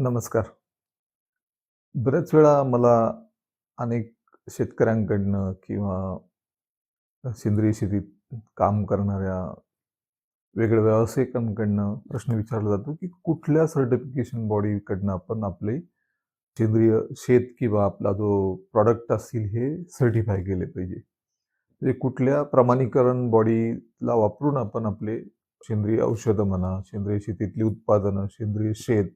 नमस्कार. बऱ्याच वेळा मला अनेक शेतकऱ्यांकडनं किंवा सेंद्रिय शेतीत काम करणाऱ्या वेगळ्या व्यावसायिकांकडनं प्रश्न विचारला जातो, की कुठल्या सर्टिफिकेशन बॉडीकडनं आपण आपले सेंद्रिय शेत किंवा आपला जो प्रॉडक्ट असतील हे सर्टिफाय केले पाहिजे. म्हणजे कुठल्या प्रमाणीकरण बॉडीला वापरून आपण आपले सेंद्रिय औषधं म्हणा, सेंद्रिय शेतीतली उत्पादनं, सेंद्रिय शेत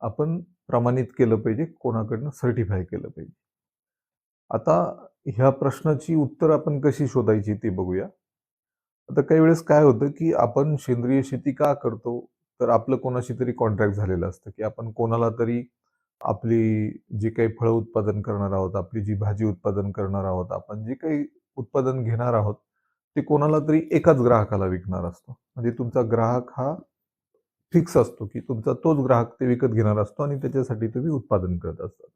आपण प्रमाणित केलं पाहिजे, कोणाकडनं सर्टिफाय केलं पाहिजे. आता ह्या प्रश्नाची उत्तर आपण कशी शोधायची ते बघूया. आता काही वेळेस काय होतं, की आपण सेंद्रिय शेती का करतो? तर आपलं कोणाशी तरी कॉन्ट्रॅक्ट झालेलं असतं, की आपण कोणाला तरी आपली जी काही फळं उत्पादन करणार आहोत, आपली जी भाजी उत्पादन करणार आहोत, आपण जे काही उत्पादन घेणार आहोत, ते कोणाला तरी एकाच ग्राहकाला विकणार असतो. म्हणजे तुमचा ग्राहक हा फिक्स असतो, की तुमचा तोच ग्राहक ते विकत घेणार असतो आणि त्याच्यासाठी तुम्ही उत्पादन करत असतात.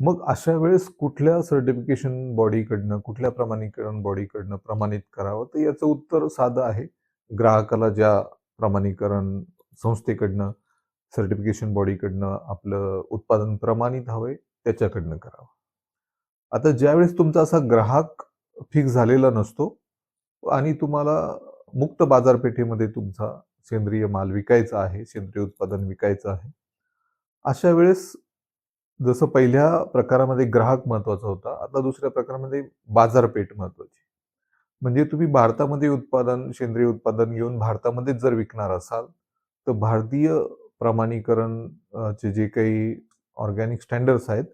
मग अशा वेळेस कुठल्या सर्टिफिकेशन बॉडीकडनं, कुठल्या प्रमाणीकरण बॉडीकडनं प्रमाणित करावं? तर याचं उत्तर साधं आहे. ग्राहकाला ज्या प्रमाणीकरण संस्थेकडनं, सर्टिफिकेशन बॉडीकडनं आपलं उत्पादन प्रमाणित हवंय, त्याच्याकडनं करावं. आता ज्यावेळेस तुमचा असा ग्राहक फिक्स झालेला नसतो आणि तुम्हाला मुक्त बाजारपेठेमध्ये तुमचा सेंद्रिय माल विकायचा आहे, सेंद्रिय उत्पादन विकायचं आहे. अशा वेळेस जसं पहिल्या प्रकारामध्ये ग्राहक महत्त्वाचा होता, आता दुसऱ्या प्रकारामध्ये बाजारपेठ महत्त्वाची. म्हणजे तुम्ही भारतामध्ये उत्पादन, सेंद्रिय उत्पादन घेऊन भारतामध्येच जर विकणार असाल, तर भारतीय प्रमाणीकरण चे जे काही ऑर्गॅनिक स्टँडर्ड्स आहेत,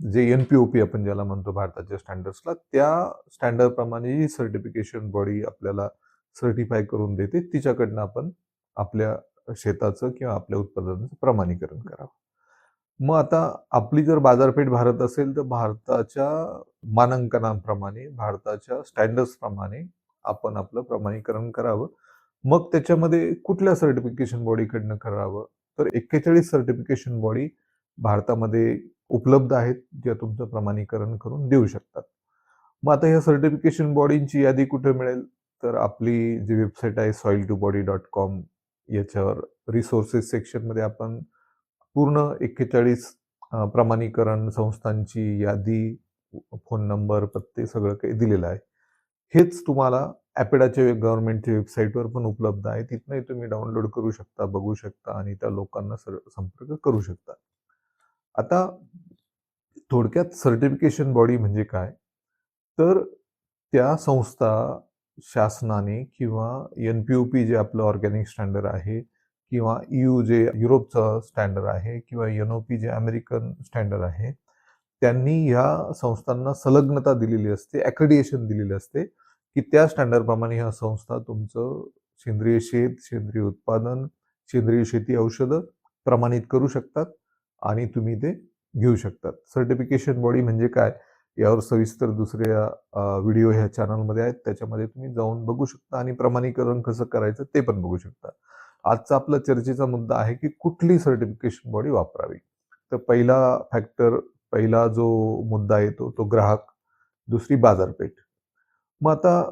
जे एन-पी-ओ-पी आपण ज्याला म्हणतो भारताच्या स्टँडर्ड्सला, त्या स्टँडर्डप्रमाणे जी सर्टिफिकेशन बॉडी आपल्याला सर्टिफाय करून देते, तिच्याकडनं आपण आपल्या शेताचं किंवा आपल्या उत्पादनाचं प्रमाणीकरण करावं. मग आता आपली जर बाजारपेठ भारत असेल, तर भारताच्या मानांकनाप्रमाणे, भारताच्या स्टँडर्ड्सप्रमाणे आपण आपलं प्रमाणीकरण करावं. मग त्याच्यामध्ये कुठल्या सर्टिफिकेशन बॉडीकडनं करावं? तर 41 सर्टिफिकेशन बॉडी भारतामध्ये उपलब्ध आहेत, ज्या तुमचं प्रमाणीकरण करून देऊ शकतात. मग आता ह्या सर्टिफिकेशन बॉडींची यादी कुठे मिळेल? तर आपली जी वेबसाईट आहे soil to body dot com याच्यावर रिसोर्सेस सेक्शनमध्ये आपण पूर्ण एक्केचाळीस प्रमाणीकरण संस्थांची यादी, फोन नंबर, पत्ते सगळं काही दिलेलं आहे. हेच तुम्हाला ॲपेडाच्या गव्हर्नमेंटच्या वेबसाईटवर पण उपलब्ध आहे. तिथनंही तुम्ही डाउनलोड करू शकता, बघू शकता आणि त्या लोकांना सर संपर्क करू शकता. आता थोडक्यात सर्टिफिकेशन बॉडी म्हणजे काय? तर त्या संस्था शासनाने किंवा एन-पी-ओ-पी जे आपलं ऑर्गॅनिक स्टँडर्ड आहे किंवा यू जे युरोपचं स्टँडर्ड आहे किंवा एन-ओ-पी जे अमेरिकन स्टँडर्ड आहे, त्यांनी ह्या संस्थांना संलग्नता दिलेली असते, ॲक्रेडिएशन दिलेली असते, की त्या स्टँडर्डप्रमाणे ह्या संस्था तुमचं सेंद्रिय शेत, सेंद्रिय उत्पादन, सेंद्रिय शेती औषधं प्रमाणित करू शकतात आणि तुम्ही ते घेऊ शकतात. सर्टिफिकेशन बॉडी म्हणजे काय? यावर सविस्तर दुसऱ्या व्हिडिओ ह्या चॅनलमध्ये आहेत. त्याच्यामध्ये तुम्ही जाऊन बघू शकता आणि प्रमाणीकरण कसं करायचं ते पण बघू शकता. आजचा आपला चर्चेचा मुद्दा आहे, की कुठली सर्टिफिकेशन बॉडी वापरावी? तर पहिला फॅक्टर, पहिला जो मुद्दा येतो तो ग्राहक, दुसरी बाजारपेठ. मग आता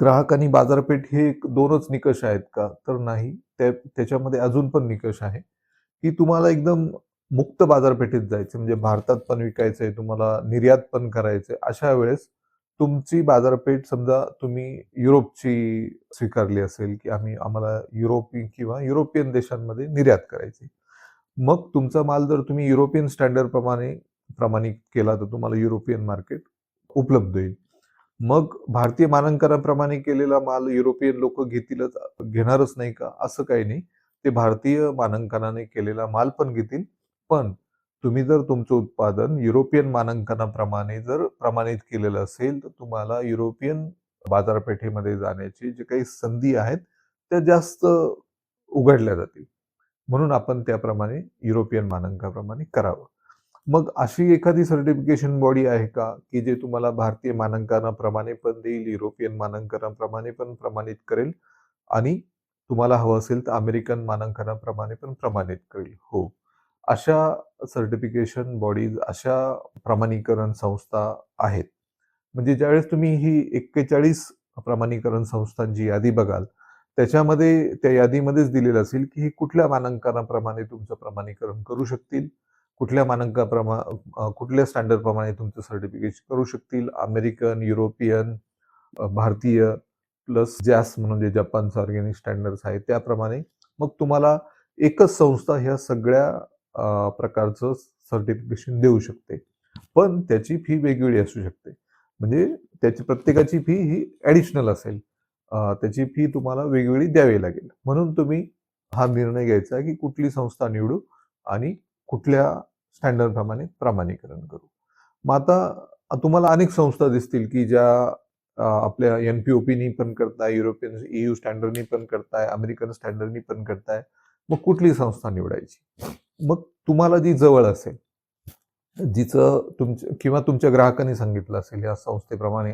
ग्राहक आणि बाजारपेठ हे एक दोनच निकष आहेत का? तर नाही. त्या त्याच्यामध्ये अजून पण निकष आहे, की तुम्हाला एकदम मुक्त बाजारपेठेत जायचं म्हणजे भारतात पण विकायचंय, तुम्हाला निर्यात पण करायचंय. अशा वेळेस तुमची बाजारपेठ समजा तुम्ही युरोपची स्वीकारली असेल, की आम्ही आम्हाला युरोपी किंवा युरोपियन देशांमध्ये निर्यात करायची. मग तुमचा माल जर तुम्ही युरोपियन स्टँडर्ड प्रमाणे प्रमाणित केला, तर तुम्हाला युरोपियन मार्केट उपलब्ध होईल. मग भारतीय मानांकनाप्रमाणे केलेला माल युरोपियन लोक घेतीलच, घेणारच नाही का? असं काही नाही. ते भारतीय मानांकनाने केलेला माल पण घेतील. पण तुम्ही जर तुमचं उत्पादन युरोपियन मानांकनाप्रमाणे जर प्रमाणित केलेलं असेल, तर तुम्हाला युरोपियन बाजारपेठेमध्ये जाण्याची जे काही संधी आहेत, त्या जास्त उघडल्या जातील. म्हणून आपण त्याप्रमाणे युरोपियन मानांकनाप्रमाणे करावं. मग अशी एखादी सर्टिफिकेशन बॉडी आहे का, की जे तुम्हाला भारतीय मानांकनाप्रमाणे पण देईल, युरोपियन मानांकनाप्रमाणे पण प्रमाणित करेल आणि तुम्हाला हवं असेल तर अमेरिकन मानांकनाप्रमाणे पण प्रमाणित करेल? हो. अशा सर्टिफिकेशन बॉडीज, अशा प्रमाणीकरण संस्था आहेत. म्हणजे ज्यावेळेस तुम्ही ही 41 प्रमाणीकरण संस्थांची यादी बघाल, त्याच्यामध्ये त्या यादीमध्येच दिलेलं असेल, की हे कुठल्या मानांकनाप्रमाणे तुमचं प्रमाणीकरण करू शकतील, कुठल्या मानांकाप्रमा कुठल्या स्टँडर्डप्रमाणे तुमचं सर्टिफिकेशन करू शकतील. अमेरिकन, युरोपियन, भारतीय प्लस जॅस म्हणून जे जपानचं ऑर्गॅनिक स्टँडर्ड्स आहे त्याप्रमाणे मग तुम्हाला एकच संस्था ह्या सगळ्या प्रकारचं सर्टिफिकेशन देऊ शकते. पण त्याची फी वेगवेगळी असू शकते. म्हणजे त्याची प्रत्येकाची फी ही ॲडिशनल असेल. त्याची फी तुम्हाला वेगवेगळी द्यावी लागेल. म्हणून तुम्ही हा निर्णय घ्यायचा आहे, की कुठली संस्था निवडू आणि कुठल्या स्टँडर्डप्रमाणे प्रमाणीकरण करू. मग आता तुम्हाला अनेक संस्था दिसतील, की ज्या आपल्या एन-पी-ओ-पीनी पण करताय, युरोपियन ई यू स्टँडर्डनी पण करताय, अमेरिकन स्टँडर्डनी पण करताय. मग कुठली संस्था निवडायची? मग तुम्हाला जी जवळ असेल, जिचं तुमच्या किंवा तुमच्या ग्राहकांनी सांगितलं असेल, या संस्थेप्रमाणे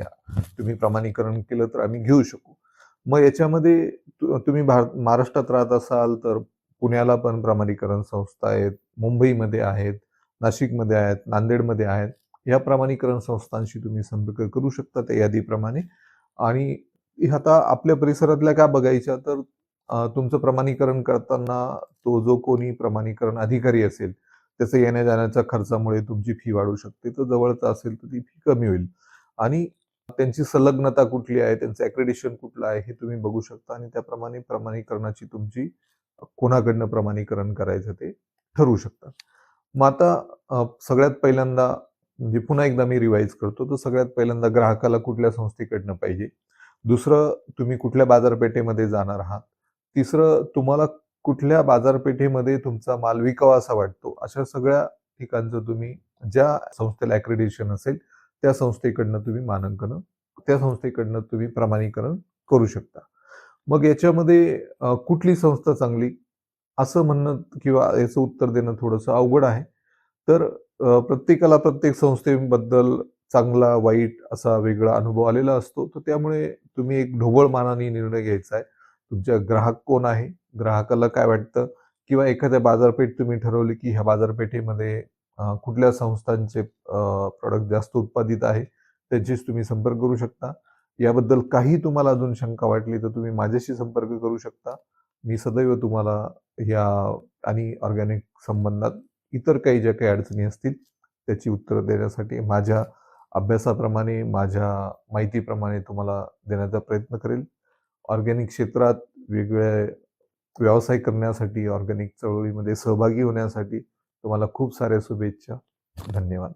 तुम्ही प्रमाणीकरण केलं तर आम्ही घेऊ शकू. मग याच्यामध्ये तु तुम्ही भार महाराष्ट्रात राहत असाल तर पुण्याला पण प्रमाणीकरण संस्था आहेत, मुंबईमध्ये आहेत, नाशिकमध्ये आहेत, नांदेडमध्ये आहेत. या प्रमाणीकरण संस्थांशी तुम्ही संपर्क करू शकता त्या यादीप्रमाणे आणि आता आपल्या परिसरातल्या का बघायच्या तर तुमचं प्रमाणीकरण करताना तो जो कोणी प्रमाणीकरण अधिकारी असेल, त्याचं येण्या-जाण्याच्या खर्चामुळे तुमची फी वाढू शकते. तर जवळचा असेल तर ती फी कमी होईल आणि त्यांची संलग्नता कुठली आहे, त्यांचं ॲक्रेडिशन कुठलं आहे, हे तुम्ही बघू शकता आणि त्याप्रमाणे प्रमाणीकरणाची तुमची कोणाकडनं प्रमाणीकरण करायचं ते ठरवू शकता. मग आता सगळ्यात पहिल्यांदा म्हणजे पुन्हा एकदा मी रिवाईज करतो, तर सगळ्यात पहिल्यांदा ग्राहकाला कुठल्या संस्थेकडनं पाहिजे. दुसरं तुम्ही कुठल्या बाजारपेठेमध्ये जाणार आहात. तिसरं तुम्हाला कुठल्या बाजारपेठेमध्ये तुमचा माल विकावासा वाटतो. अशा सगळ्या ठिकाणचं तुम्ही ज्या संस्थेला ॲक्रेडिशन असेल, त्या संस्थेकडनं तुम्ही मानांकन त्या संस्थेकडनं तुम्ही प्रमाणीकरण करू शकता. मग याच्यामध्ये कुठली संस्था चांगली? असं म्हणणं किंवा याचं उत्तर देणं थोडंसं अवघड आहे. तर प्रत्येकाला प्रत्येक संस्थेबद्दल चांगला, वाईट असा वेगळा अनुभव आलेला असतो. तर त्यामुळे तुम्ही एक ढोबळ मानाने निर्णय घ्यायचा आहे. तुमच्या ग्राहक कोण आहे? ग्राहकाला काय वाटतं? किंवा एखाद्या बाजारपेठ तुम्ही ठरवली, की ह्या बाजारपेठेमध्ये कुठल्या संस्थांचे प्रॉडक्ट जास्त उत्पादित आहे, त्यांचीच तुम्ही संपर्क करू शकता. याबद्दल काही तुम्हाला अजून शंका वाटली तर तुम्ही माझ्याशी संपर्क करू शकता. मी सदैव तुम्हाला या आणि ऑर्गॅनिक संबंधात इतर काही ज्या काही अडचणी असतील, त्याची उत्तरं देण्यासाठी माझ्या अभ्यासाप्रमाणे, माझ्या माहितीप्रमाणे तुम्हाला देण्याचा प्रयत्न करेल. ऑर्गॅनिक क्षेत्रात वेगवेगळे व्यवसाय करण्यासाठी, ऑर्गॅनिक चळवळीमध्ये सहभागी होण्यासाठी तुम्हाला खूप साऱ्या शुभेच्छा. धन्यवाद.